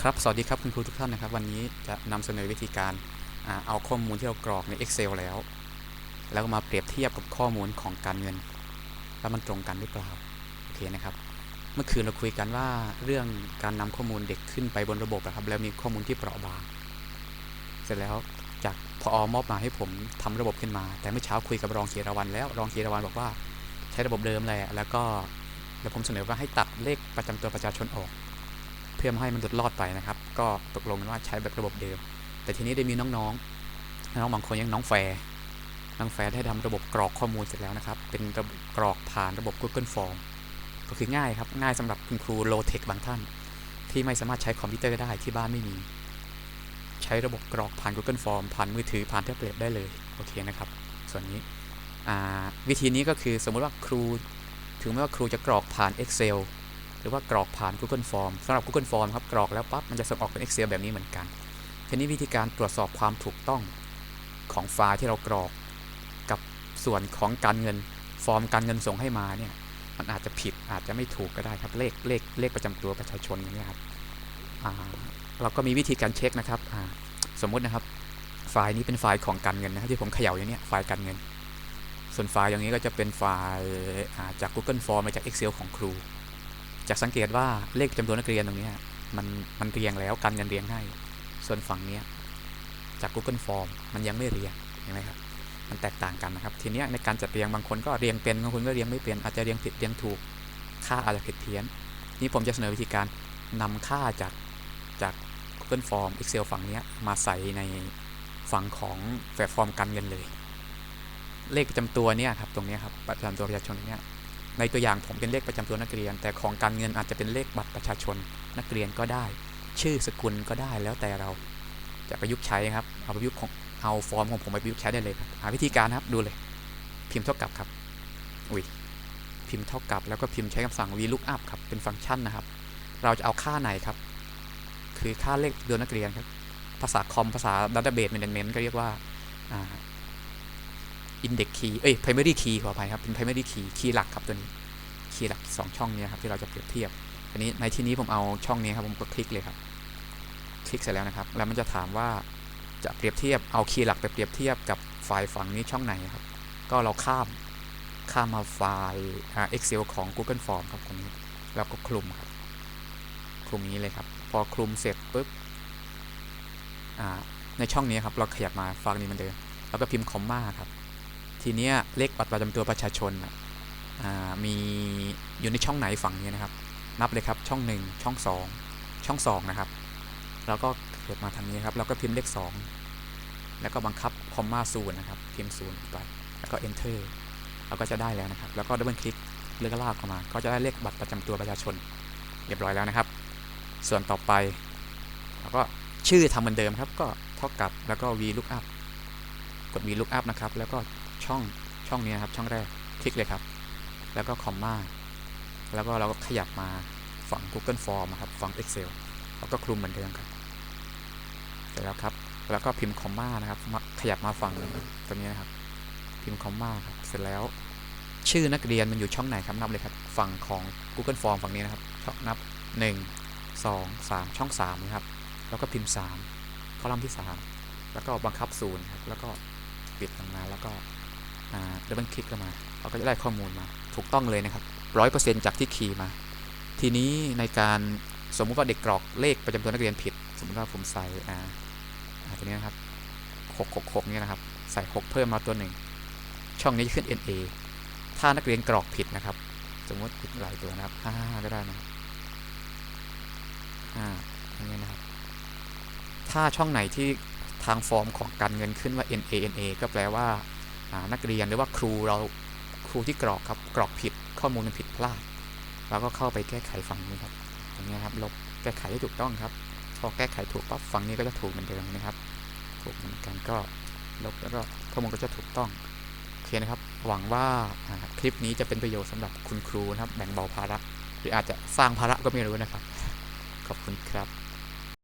ครับสวัสดีครับคุณครูทุกท่านนะครับ วันนี้จะนำเสนอวิธีการอเอาข้อมูลที่เรากรอกใน Excel แล้ว แล้วก็มาเปรียบเทียบกับข้อมูลของการเงินว่ามันตรงกันหรือเปล่าโอเคนะครับ เมื่อคืนเราคุยกันว่าเรื่องการนำข้อมูลเด็กขึ้นไปบนระบบนะครับแล้วมีข้อมูลที่เปราะบาง เสร็จแล้วจากพอมอบมาให้ผมทำระบบขึ้นมา แต่เมื่อเช้าคุยกับรองธีรวันแล้วรองธีรวันบอกว่าใช้ระบบเดิมแหละแล้วก็แล้วผมเสนอว่าให้ตัดเลขประจำตัวประชาชนออก เพื่อไม่ให้มันหลุดรอดไปนะครับ ก็ตกลงกันว่าใช้แบบระบบเดิม แต่ทีนี้ได้มีน้องๆน้องบางคนยังน้องแฟร์น้องแฟร์ได้ทำระบบกรอกข้อมูลเสร็จแล้วนะครับ เป็นระบบกรอกผ่านระบบ Google Form ก็คือง่ายครับ ง่ายสำหรับคุณครูโลเทคบางท่าน ที่ไม่สามารถใช้คอมพิวเตอร์ได้ที่บ้านไม่มี ใช้ระบบกรอกผ่าน Google Form ผ่านมือถือผ่านแท็บเล็ตได้เลยโอเคนะครับ ส่วนนี้วิธีนี้ก็คือสมมุติว่าครู ถึงแม้ว่าครูจะกรอกผ่าน Excel หรือว่ากรอกผ่าน Google Form สำหรับ Google Form ครับกรอกแล้วปั๊บมันจะส่งออกเป็น Excel แบบนี้เหมือนกันทีนี้วิธีการตรวจสอบความถูกต้องของไฟล์ที่เรากรอก กับส่วนของการเงินฟอร์มการเงินส่งให้มาเนี่ยมันอาจจะผิดอาจจะไม่ถูกก็ได้ครับเลขเลขเลขประจำตัวประชาชนอย่างเงี้ครับเราก็มีวิธีการเช็คนะครับสมมุตินะครับ ไฟล์นี้เป็นไฟล์ของการเงินนะครับที่ผมเขย่าอย่างนี้ไฟล์การเงิน ส่วนไฟล์อย่างนี้ก็จะเป็นไฟล์จาก Google Form มาจาก Excel ของครู จากสังเกตว่าเลขจำนวนนักเรียนตรงนี้มันมันเรียงแล้วการเงินเรียงให้ ส่วนฝั่งนี้จาก Google Form มันยังไม่เรียงเห็นไหมครับมันแตกต่างกันนะครับ ทีนี้ในการจัดเรียงบางคนก็เรียงเป็นบางคนก็เรียงไม่เป็นอาจจะเรียงผิดเรียงถูกค่าอาจจะผิดเพี้ยน นี่ผมจะเสนอวิธีการนำค่าจากจาก Google Form Excel ฝั่งนี้มาใส่ในฝั่งของแพลตฟอร์มการเงินเลย เลขประจำตัวเนี่ยครับตรงนี้ครับประจำตัวประชาชนเนี่ย ในตัวอย่างผมเป็นเลขประจำตัวนักเรียน แต่ของการเงินอาจจะเป็นเลขบัตรประชาชนนักเรียนก็ได้ ชื่อสกุลก็ได้แล้วแต่เราจะประยุกต์ใช้ครับ เอาประยุกต์ของเอาฟอร์มของผมไปประยุกต์ใช้ได้เลยครับหาวิธีการครับดูเลย พิมพ์เท่ากับครับอุ้ยพิมพ์เท่ากับแล้วก็พิมพ์ใช้คำสั่ง VLOOKUP ครับเป็นฟังก์ชันนะครับ เราจะเอาค่าไหนครับ คือค่าเลขเดือนนักเรียนครับ ภาษาคอมภาษา Database Management ก็เรียกว่า index key เอ้ย primary key ขออภัยครับ เป็น primary key คีย์หลักครับตัวนี้คีย์หลักสองช่องนี้ครับที่เราจะเปรียบเทียบ อันนี้ในที่นี้ผมเอาช่องนี้ครับผมกดคลิกเลยครับ คลิกเสร็จแล้วนะครับ แล้วมันจะถามว่าจะเปรียบเทียบเอาคีย์หลักไปเปรียบเทียบกับไฟล์ฝั่งนี้ช่องไหนครับ ก็เราข้ามข้ามมาไฟล์อ่า Excel ของ Google Form ครับตรงนี้แล้วก็คลุมครับ คลุมนี้เลยครับ พอคลุมเสร็จปุ๊บในช่องนี้ครับเราขยับมาฝั่งนี้มันเดิมแล้วก็พิมพ์คอมมาครับ ทีเนี้ยเลขบัตรประจำตัวประชาชนอ่ามีอยู่ในช่องไหนฝั่งนี้นะครับ นับเลยครับช่อง 1 ช่อง 2 ช่อง 2 นะครับ แล้วก็เกิดมาทางนี้ครับแล้วก็พิมพ์เลข 2 แล้วก็บังคับคอมมาศูนย์นะครับพิมพ์ศูนย์ไปแล้วก็ enter เราก็จะได้แล้วนะครับ แล้วก็ดับเบิลคลิกเลือกลากเข้ามา ก็จะได้เลขบัตรประจำตัวประชาชนเรียบร้อยแล้วนะครับ ส่วนต่อไปเราก็ชื่อทำเหมือนเดิมครับก็เท่ากับแล้วก็ VLOOKUP กด VLOOKUP นะครับ แล้วก็ ช่องช่องนี้ครับช่องแรกคลิกเลยครับ แล้วก็คอมมาแล้วก็เราก็ขยับมาฝั่ง Google Form ครับฝั่ง Excel แล้วก็คลุมเหมือนเดิมครับเสร็จแล้วครับ แล้วก็พิมพ์คอมมานะครับขยับมาฝั่งตัวนี้นะครับ พิมพ์คอมมาครับเสร็จแล้ว ชื่อนักเรียนมันอยู่ช่องไหนครับนับเลยครับ ฝั่งของ Google Form ฝั่งนี้นะครับช่งนับ 1 2 3 ช่อง3นะครับ แล้วก็พิมพ์ 3 คอลัมน์ที่ 3 แล้วก็บังคับศูนย์ครับ แล้วก็ปิดลงมาแล้วก็ ดับเบิลคลิกเข้ามาเราก็จะได้ข้อมูลมา ถูกต้องเลยนะครับร้อยเปอร์เซ็นต์จากที่คีย์มา ทีนี้ในการสมมุติว่าเด็กกรอกเลขประจำตัวนักเรียนผิด สมมติว่าผมใส่อ่าตัวนี้นะครับหกหกหกเนี่ยนะครับ ใส่หกเพิ่มมาตัวหนึ่งช่องนี้ขึ้น NA ถ้านักเรียนกรอกผิดนะครับ สมมติผิดหลายตัวนะครับห้าก็ได้นะห้าอย่างนี้นะครับ ถ้าช่องไหนที่ทางฟอร์มของการเงินขึ้นว่า NA NA ก็แปลว่า นักเรียนหรือว่าครูเราครูที่กรอกครับกรอกผิดข้อมูลมันผิดพลาดเราก็เข้าไปแก้ไขฝั่งนี้ครับอย่างเงี้ยครับลบแก้ไขให้ถูกต้องครับพอแก้ไขถูกปั๊บฝั่งนี้ก็จะถูกเหมือนเดิมนะครับ ถูกเหมือนกันก็ลบแล้วก็ข้อมูลก็จะถูกต้องโอเคนะครับ หวังว่าอ่าคลิปนี้จะเป็นประโยชน์สำหรับคุณครูนะครับแบ่งเบาภาระ หรืออาจจะสร้างภาระก็ไม่รู้นะครับ ขอบคุณครับ